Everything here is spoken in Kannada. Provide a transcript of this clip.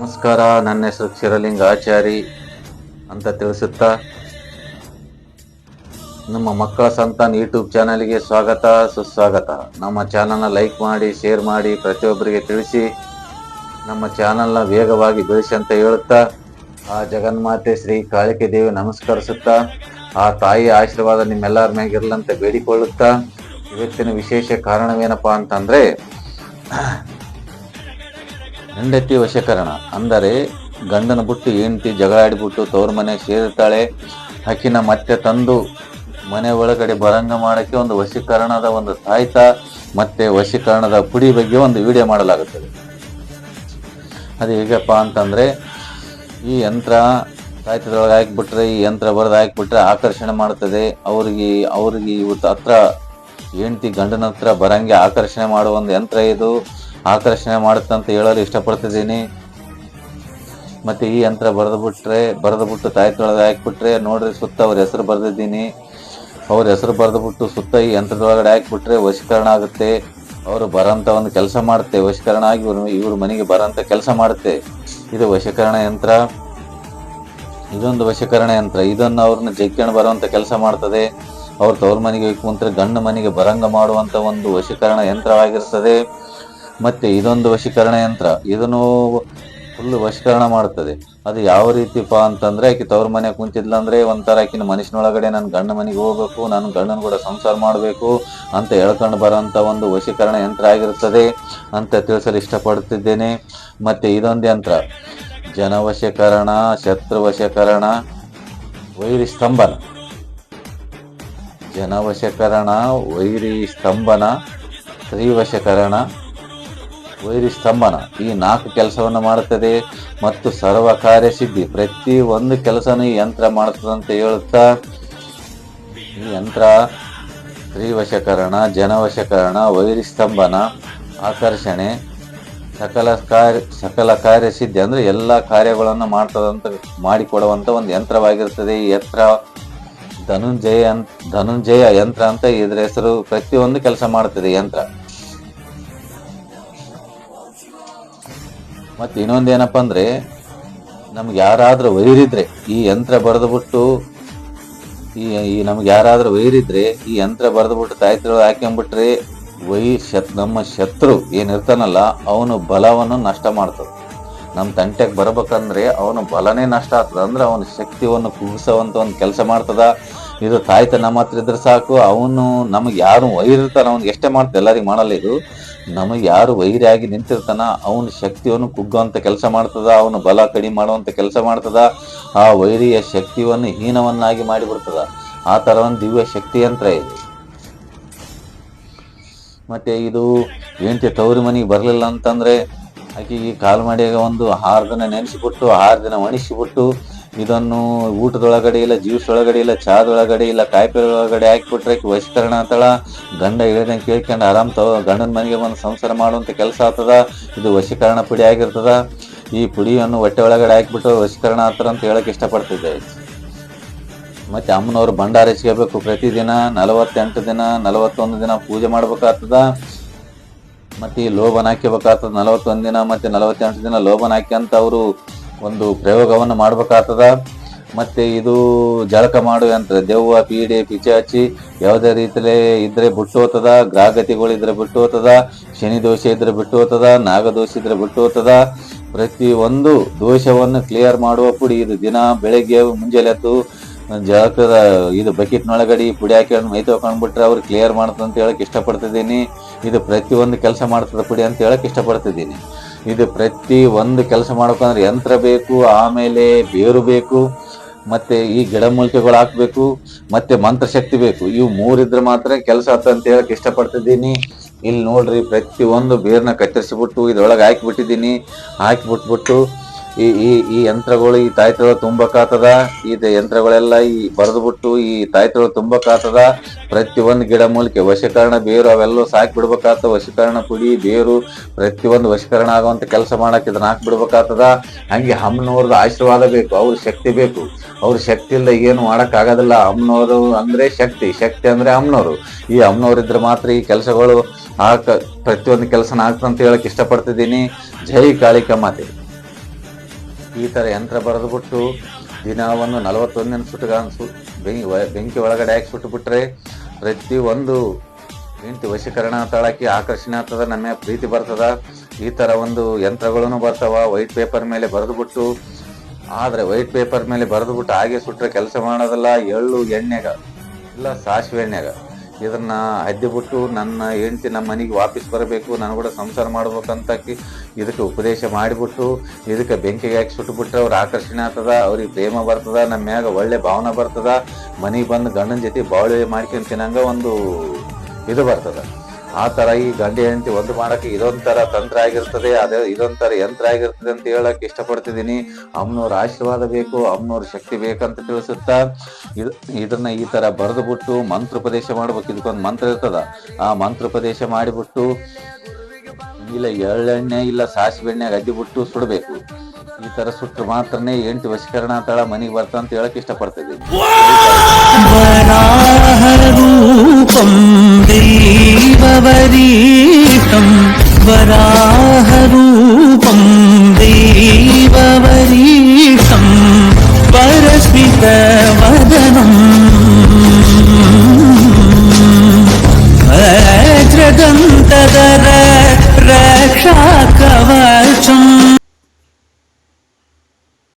ನಮಸ್ಕಾರ. ನನ್ನ ಹೆಸರು ಕ್ಷೀರಲಿಂಗ ಆಚಾರಿ ಅಂತ ತಿಳಿಸುತ್ತಾ ನಮ್ಮ ಮಕ್ಕಳ ಸಂತಾನ ಯೂಟ್ಯೂಬ್ ಚಾನಲ್ಗೆ ಸ್ವಾಗತ, ಸುಸ್ವಾಗತ. ನಮ್ಮ ಚಾನಲ್ನ ಲೈಕ್ ಮಾಡಿ, ಶೇರ್ ಮಾಡಿ, ಪ್ರತಿಯೊಬ್ಬರಿಗೆ ತಿಳಿಸಿ ನಮ್ಮ ಚಾನಲ್ನ ವೇಗವಾಗಿ ಬೆಳೆಸಿ ಅಂತ ಹೇಳುತ್ತಾ ಆ ಜಗನ್ಮಾತೆ ಶ್ರೀ ಕಾಳಿಕೆ ದೇವಿ ನಮಸ್ಕರಿಸುತ್ತಾ, ಆ ತಾಯಿ ಆಶೀರ್ವಾದ ನಿಮ್ಮೆಲ್ಲರ ಮ್ಯಾಗಿರ್ಲಂತ ಬೇಡಿಕೊಳ್ಳುತ್ತಾ, ಇವತ್ತಿನ ವಿಶೇಷ ಕಾರಣವೇನಪ್ಪ ಅಂತಂದ್ರೆ ಹೆಂಡತಿ ವಶೀಕರಣ. ಅಂದರೆ ಗಂಡನ ಬಿಟ್ಟು ಹೆಂಡತಿ ಜಗಳಾಡಿಬಿಟ್ಟು ತವ್ರ ಮನೆ ಸೇರುತ್ತಾಳೆ ಆಕಿನ ಮತ್ತೆ ತಂದು ಮನೆ ಒಳಗಡೆ ಬರಂಗ ಮಾಡೋಕ್ಕೆ ಒಂದು ವಶೀಕರಣದ ಒಂದು ತಾಯ್ತ ಮತ್ತೆ ವಶೀಕರಣದ ಪುಡಿ ಬಗ್ಗೆ ಒಂದು ವಿಡಿಯೋ ಮಾಡಲಾಗುತ್ತದೆ. ಅದು ಹೇಗಪ್ಪ ಅಂತಂದರೆ, ಈ ಯಂತ್ರ ತಾಯ್ತದೊಳಗೆ ಹಾಕಿಬಿಟ್ರೆ, ಈ ಯಂತ್ರ ಬರೆದು ಹಾಕಿಬಿಟ್ರೆ ಆಕರ್ಷಣೆ ಮಾಡ್ತದೆ. ಅವ್ರಿಗೆ ಅವ್ರಿಗೆ ಇವತ್ತು ಹತ್ರ ಹೆಂಡತಿ ಗಂಡನ ಹತ್ರ ಬರಂಗೆ ಆಕರ್ಷಣೆ ಮಾಡುವ ಒಂದು ಯಂತ್ರ ಇದು. ಆಕರ್ಷಣೆ ಮಾಡುತ್ತೆ ಅಂತ ಹೇಳಲು ಇಷ್ಟಪಡ್ತಿದ್ದೀನಿ. ಮತ್ತೆ ಈ ಯಂತ್ರ ಬರೆದು ಬಿಟ್ರೆ ಬರೆದು ಬಿಟ್ಟು ತಾಯಿ ತೊಳೆದು ಹಾಕಿಬಿಟ್ರೆ, ನೋಡ್ರಿ ಸುತ್ತ ಅವ್ರ ಹೆಸರು ಬರೆದಿದ್ದೀನಿ. ಅವ್ರ ಹೆಸರು ಬರೆದು ಬಿಟ್ಟು ಸುತ್ತ ಈ ಯಂತ್ರದೊಳಗಡೆ ಹಾಕಿಬಿಟ್ರೆ ವಶೀಕರಣ ಆಗುತ್ತೆ. ಅವರು ಬರೋಂಥ ಒಂದು ಕೆಲಸ ಮಾಡುತ್ತೆ. ವಶೀಕರಣ ಆಗಿ ಇವ್ರ ಮನೆಗೆ ಬರೋಂಥ ಕೆಲಸ ಮಾಡುತ್ತೆ. ಇದು ವಶೀಕರಣ ಯಂತ್ರ. ಇದೊಂದು ವಶೀಕರಣ ಯಂತ್ರ. ಇದನ್ನು ಅವ್ರನ್ನ ಜಗ್ಕೊಂಡು ಬರುವಂತ ಕೆಲಸ ಮಾಡ್ತದೆ. ಅವ್ರ ತವ್ರ ಮನೆಗೆ ಕುಂತ್ರೆ ಗಂಡು ಮನೆಗೆ ಬರಂಗ ಮಾಡುವಂತ ಒಂದು ವಶೀಕರಣ ಯಂತ್ರವಾಗಿರ್ತದೆ. ಮತ್ತೆ ಇದೊಂದು ವಶೀಕರಣ ಯಂತ್ರ. ಇದನ್ನು ಫುಲ್ ವಶೀಕರಣ ಮಾಡುತ್ತದೆ ಅದು ಯಾವ ರೀತಿಪಾ ಅಂತಂದ್ರೆ, ಆಕೆ ತವ್ರ ಮನೆ ಕುಂತಿದ್ಲಂದ್ರೆ ಒಂಥರ ಆಕಿನ ಮನುಷ್ಯನೊಳಗಡೆ ನನ್ನ ಗಂಡ ಮನೆಗೆ ಹೋಗ್ಬೇಕು, ನಾನು ಗಂಡನ ಕೂಡ ಸಂಸಾರ ಮಾಡಬೇಕು ಅಂತ ಹೇಳ್ಕೊಂಡು ಬರೋಂಥ ಒಂದು ವಶೀಕರಣ ಯಂತ್ರ ಆಗಿರುತ್ತದೆ ಅಂತ ತಿಳಿಸಲು ಇಷ್ಟಪಡುತ್ತಿದ್ದೇನೆ ಮತ್ತೆ ಇದೊಂದು ಯಂತ್ರ. ಜನವಶೀಕರಣ ಶತ್ರುವಶೀಕರಣ ವೈರಿ ಸ್ತಂಭನ ಜನವಶೀಕರಣ ವೈರಿ ಸ್ತಂಭನ ಸ್ತ್ರೀವಶೀಕರಣ ವೈರಿ ಸ್ತಂಭನ ಈ ನಾಲ್ಕು ಕೆಲಸವನ್ನು ಮಾಡುತ್ತದೆ ಮತ್ತು ಸರ್ವ ಕಾರ್ಯ ಸಿದ್ಧಿ. ಪ್ರತಿ ಒಂದು ಕೆಲಸನೂ ಈ ಯಂತ್ರ ಮಾಡುತ್ತದೆ ಅಂತ ಹೇಳುತ್ತಾ, ಈ ಯಂತ್ರ ಸ್ತ್ರೀವಶಕರಣ ಜನವಶಕರಣ, ವೈರಿ ಸ್ತಂಭನ ಆಕರ್ಷಣೆ, ಸಕಲ ಕಾರ್ಯ ಸಕಲ ಕಾರ್ಯ ಸಿದ್ಧಿ. ಅಂದ್ರೆ ಎಲ್ಲ ಕಾರ್ಯಗಳನ್ನು ಮಾಡ್ತದಂತ ಮಾಡಿಕೊಡುವಂಥ ಒಂದು ಯಂತ್ರವಾಗಿರ್ತದೆ ಈ ಯಂತ್ರ ಧನುಂಜಯ ಧನುಂಜಯ ಯಂತ್ರ ಅಂತ ಇದರ ಹೆಸರು ಪ್ರತಿಯೊಂದು ಕೆಲಸ ಮಾಡುತ್ತದೆ ಯಂತ್ರ. ಮತ್ತೆ ಇನ್ನೊಂದೇನಪ್ಪ ಅಂದ್ರೆ, ನಮ್ಗೆ ಯಾರಾದ್ರೂ ವೈರಿದ್ರೆ ಈ ಯಂತ್ರ ಬರೆದುಬಿಟ್ಟು, ಈ ಈ ನಮ್ಗೆ ಯಾರಾದ್ರೂ ವೈರಿದ್ರೆ ಈ ಯಂತ್ರ ಬರೆದ್ಬಿಟ್ಟು ತಾಯ್ತಿರೋ ಹಾಕೊಂಡ್ಬಿಟ್ರೆ ವೈ ಶತ್, ನಮ್ಮ ಶತ್ರು ಏನಿರ್ತಾನಲ್ಲ ಅವನು ಬಲವನ್ನು ನಷ್ಟ ಮಾಡ್ತದೆ ನಮ್ಮ ತಂಟೆಗೆ ಬರ್ಬೇಕಂದ್ರೆ ಅವನು ಬಲನೇ ನಷ್ಟ ಆಗ್ತದೆ. ಅಂದ್ರೆ ಅವನ ಶಕ್ತಿಯನ್ನು ಕುಗ್ಸೋವಂಥ ಒಂದು ಕೆಲಸ ಮಾಡ್ತದ. ಇದು ತಾಯ್ತ ನಮ್ಮ ಹತ್ರ ಇದ್ರೆ ಸಾಕು. ಅವನು ನಮಗೆ ಯಾರು ವೈರಿರ್ತಾನ, ಅವ್ನಿಗೆ ಎಷ್ಟೇ ಮಾಡ್ತ ಎಲ್ಲರಿಗೂ ಮಾಡಲ್ಲ ಇದು. ನಮಗೆ ಯಾರು ವೈರಿಯಾಗಿ ನಿಂತಿರ್ತಾನ, ಅವನ ಶಕ್ತಿಯನ್ನು ಕುಗ್ಗುವಂಥ ಕೆಲಸ ಮಾಡ್ತದ, ಅವನು ಬಲ ಕಡಿಮೆ ಮಾಡುವಂಥ ಕೆಲಸ ಮಾಡ್ತದ, ಆ ವೈರಿಯ ಶಕ್ತಿಯನ್ನು ಹೀನವನ್ನಾಗಿ ಮಾಡಿಬಿಡ್ತದ ಆ ಥರ ಒಂದು ದಿವ್ಯ ಶಕ್ತಿ ಯಂತ್ರ ಇದು. ಮತ್ತೆ ಇದು ಹೆಂಡತಿ ತವರಿ ಮನೆಗೆ ಬರಲಿಲ್ಲ ಅಂತಂದ್ರೆ ಆಕೆಗೆ ಕಾಲು ಮಾಡಿಯಾಗ ಒಂದು ಆರು ದಿನ ನೆನೆಸಿಬಿಟ್ಟು ಆರು ದಿನ ಒಣಗಿಸಿಬಿಟ್ಟು ಇದನ್ನು ಊಟದೊಳಗಡೆ ಇಲ್ಲ ಜ್ಯೂಸ್ ಒಳಗಡೆ ಇಲ್ಲ ಚಾದೊಳಗಡೆ ಇಲ್ಲ ಕಾಯಿಪಲ್ಲೆ ಒಳಗಡೆ ಹಾಕಿಬಿಟ್ರೆ ವಯಸ್ಕರಣ ವಶೀಕರಣ ಆತಳ ಗಂಡ ಹೇಳಿದಂಗೆ ಕೇಳ್ಕೊಂಡು ಆರಾಮ್ ತಗೋ, ಗಂಡನ ಮನೆಗೆ ಬಂದು ಸಂಸಾರ ಮಾಡುವಂಥ ಕೆಲಸ ಆಗ್ತದ, ಇದು ವಶೀಕರಣ ಪುಡಿ ಆಗಿರ್ತದ. ಈ ಪುಡಿಯನ್ನು ಹೊಟ್ಟೆ ಒಳಗಡೆ ಹಾಕಿಬಿಟ್ಟು ವಶೀಕರಣ ಆತರ ಅಂತ ಹೇಳಕ್ ಇಷ್ಟಪಡ್ತಿದ್ದೆ. ಮತ್ತೆ ಅಮ್ಮನವ್ರು ಭಂಡಾರ ಪ್ರತಿ ಪ್ರತಿದಿನ ನಲವತ್ತೆಂಟು ದಿನ, ನಲವತ್ತೊಂದು ದಿನ ಪೂಜೆ ಮಾಡ್ಬೇಕಾಗ್ತದ. ಮತ್ತೆ ಈ ಲೋಬನ್ ಹಾಕಿಬೇಕಾಗ್ತದ ನಲವತ್ತೊಂದು ದಿನ ಮತ್ತೆ ನಲವತ್ತೆಂಟು ದಿನ ಲೋಬನ್ ಹಾಕ್ಯಂತ ಅವರು ಒಂದು ಪ್ರಯೋಗವನ್ನು ಮಾಡ್ಬೇಕಾಗ್ತದ. ಮತ್ತೆ ಇದು ಜಳಕ ಮಾಡು ಯಂತ್ರ, ದೆವ್ವ, ಪೀಡೆ, ಪಿಚಾಚಿ ಯಾವುದೇ ರೀತಿಲೇ ಇದ್ರೆ ಬಿಟ್ಟು ಹೋಗ್ತದ ಇದ್ರೆ ಬಿಟ್ಟು ಹೋಗ್ತದ ಶನಿ ದೋಷ ಇದ್ರೆ ಬಿಟ್ಟು ಹೋಗ್ತದ ನಾಗದೋಷ ಇದ್ರೆ ಬಿಟ್ಟು ಹೋಗ್ತದ ಪ್ರತಿ ಒಂದು ದೋಷವನ್ನು ಕ್ಲಿಯರ್ ಮಾಡುವ ಪುಡಿ ಇದು ದಿನ ಬೆಳಗ್ಗೆ ಮುಂಜಾನೆ ಎದ್ದು ಜಳಕದ ಇದು ಬಕೆಟ್ನೊಳಗಡೆ ಪುಡಿ ಹಾಕೊಂಡು ಮೈ ತೊಗೊಂಡ್ಬಿಟ್ರೆ ಅವ್ರು ಕ್ಲಿಯರ್ ಮಾಡ್ತದೆ ಅಂತ ಹೇಳಕ್ ಇಷ್ಟಪಡ್ತಿದ್ದೀನಿ. ಇದು ಪ್ರತಿ ಒಂದು ಕೆಲಸ ಮಾಡ್ತದ ಪುಡಿ ಅಂತ ಹೇಳಕ್ ಇಷ್ಟಪಡ್ತಿದ್ದೀನಿ. ಇದು ಪ್ರತಿ ಒಂದು ಕೆಲಸ ಮಾಡ್ಬೇಕಂದ್ರೆ ಯಂತ್ರ ಬೇಕು, ಆಮೇಲೆ ಬೇರು ಬೇಕು, ಮತ್ತೆ ಈ ಗಿಡಮೂಲಿಕೆಗಳು ಹಾಕ್ಬೇಕು, ಮತ್ತೆ ಮಂತ್ರಶಕ್ತಿ ಬೇಕು. ಇವು ಮೂರಿದ್ರೆ ಮಾತ್ರ ಕೆಲಸ ಅಂತ ಹೇಳಕ್ ಇಷ್ಟಪಡ್ತಿದ್ದೀನಿ. ಇಲ್ಲಿ ನೋಡ್ರಿ ಒಂದು ಬೇರ್ನ ಕತ್ತರಿಸಿಬಿಟ್ಟು ಇದ್ರೊಳಗೆ ಹಾಕಿಬಿಟ್ಟಿದ್ದೀನಿ ಹಾಕಿಬಿಟ್ಬಿಟ್ಟು ಈ ಈ ಈ ಯಂತ್ರಗಳು ಈ ತಾಯ್ತಳ ತುಂಬಕಾತದ, ಈ ಯಂತ್ರಗಳೆಲ್ಲ ಈ ಬರೆದ್ಬಿಟ್ಟು ಈ ತಾಯ್ತಳ ತುಂಬಕಾತದ. ಪ್ರತಿ ಒಂದು ಗಿಡ ಮೂಲಿಕೆ, ವಶೀಕರಣ ಬೇರು ಅವೆಲ್ಲೂ ಸಾಕಿ ಬಿಡ್ಬೇಕಾತ ವಶೀಕರಣ ಪುಡಿ, ಬೇರು ಪ್ರತಿ ಒಂದು ವಶೀಕರಣ ಆಗುವಂತ ಕೆಲಸ ಮಾಡಕ್ ಇದನ್ನ ಹಾಕಿ ಬಿಡ್ಬೇಕಾತದ ಹಂಗೆ ಅಮ್ಮನವ್ರದ್ದು ಆಶೀರ್ವಾದ ಬೇಕು, ಅವ್ರ ಶಕ್ತಿ ಬೇಕು. ಅವ್ರ ಶಕ್ತಿ ಇಲ್ಲದೆ ಏನು ಮಾಡಕ್ ಆಗೋದಿಲ್ಲ ಅಮ್ಮನವರು ಅಂದ್ರೆ ಶಕ್ತಿ ಶಕ್ತಿ ಅಂದ್ರೆ ಅಮ್ಮನವರು ಈ ಅಮ್ಮನವ್ರು ಇದ್ರೆ ಮಾತ್ರ ಈ ಕೆಲಸಗಳು ಆಕ ಪ್ರತಿಯೊಂದು ಕೆಲಸನ ಆಗ್ತಂತ ಹೇಳಕ್ ಇಷ್ಟಪಡ್ತಿದ್ದೀನಿ. ಜೈ ಕಾಳಿಕ ಮಾತೆ. ಈ ಥರ ಯಂತ್ರ ಬರೆದುಬಿಟ್ಟು ದಿನ ಒಂದು ನಲವತ್ತೊಂದಿನ ಸುಟ್ಟಗ ಸು ಬೆಂಕಿ ಬೆಂಕಿ ಒಳಗಡೆ ಹಾಕಿ ಸುಟ್ಟು ಬಿಟ್ರೆ ಪ್ರತಿ ಒಂದು ಹೆಂಡತಿ ವಶೀಕರಣ ತಾಳಕ್ಕೆ ಆಕರ್ಷಣೆ ಆಗ್ತದ ನಮ್ಮ ಪ್ರೀತಿ ಬರ್ತದ. ಈ ಥರ ಒಂದು ಯಂತ್ರಗಳನ್ನು ಬರ್ತಾವ. ವೈಟ್ ಪೇಪರ್ ಮೇಲೆ ಬರೆದುಬಿಟ್ಟು, ಆದರೆ ವೈಟ್ ಪೇಪರ್ ಮೇಲೆ ಬರೆದುಬಿಟ್ಟು ಹಾಗೆ ಸುಟ್ಟರೆ ಕೆಲಸ ಮಾಡೋದಲ್ಲ, ಎಳ್ಳು ಎಣ್ಣೆಗ ಇಲ್ಲ ಸಾಸಿವೆ ಎಣ್ಣೆಗ. ಇದನ್ನ ಅದ್ದಿಬಿಟ್ಟು ನನ್ನ ಹೆಂಡತಿ ನಮ್ಮ ಮನೆಗೆ ವಾಪಸ್ ಬರಬೇಕು, ನಾನು ಕೂಡ ಸಂಸಾರ ಮಾಡ್ಬೇಕಂತ ಇದಕ್ಕೆ ಉಪದೇಶ ಮಾಡಿಬಿಟ್ಟು, ಇದಕ್ಕೆ ಬೆಂಕಿಗೆ ಹಾಕಿ ಸುಟ್ಟುಬಿಟ್ರೆ ಅವ್ರು ಆಕರ್ಷಣೆ ಆಗ್ತದ, ಅವ್ರಿಗೆ ಪ್ರೇಮ ಬರ್ತದ, ನಮ್ಮ ಮ್ಯಾಗ ಒಳ್ಳೆ ಭಾವನೆ ಬರ್ತದ, ಮನೆಗೆ ಬಂದು ಗಂಡನ ಜೊತೆ ಬಾಳೆ ಮಾಡ್ಕೊಂಡು ತಿನ್ನಂಗ ಒಂದು ಇದು ಬರ್ತದ. ಆ ತರ ಈ ಗಂಡ ಹೆಂಡತಿ ಒಂದು ಮಾಡಕ್ಕೆ ಇದೊಂಥರ ತಂತ್ರ ಆಗಿರ್ತದೆ, ಅದೇ ಇದೊಂಥರ ಯಂತ್ರ ಆಗಿರ್ತದೆ ಅಂತ ಹೇಳಕ್ ಇಷ್ಟಪಡ್ತಿದ್ದೀನಿ. ಅಮ್ಮನವ್ರ ಆಶೀರ್ವಾದ ಬೇಕು, ಅಮ್ಮನವ್ರ ಶಕ್ತಿ ಬೇಕಂತ ತಿಳಿಸುತ್ತಾ, ಇದ್- ಇದನ್ನ ಈ ತರ ಬರೆದು ಮಂತ್ರೋಪದೇಶ ಮಾಡ್ಬೇಕು. ಇದಕ್ಕೊಂದು ಮಂತ್ರ ಇರ್ತದ. ಆ ಮಂತ್ರೋಪದೇಶ ಮಾಡಿಬಿಟ್ಟು, ಇಲ್ಲ ಎಳ್ಳೆಣ್ಣೆ, ಇಲ್ಲ ಸಾಸಿವೆ ಅಡ್ಡಿ ಬಿಟ್ಟು ಸುಡಬೇಕು. ಈ ತರ ಸುಟ್ರು ಮಾತ್ರನೇ ಎಂಟು ವಶೀಕರಣ ತಳ ಮನೆಗೆ ಬರ್ತಾ ಅಂತ ಹೇಳಕ್ ಇಷ್ಟಪಡ್ತಿದ್ದೀನಿ நவரீகம் வரா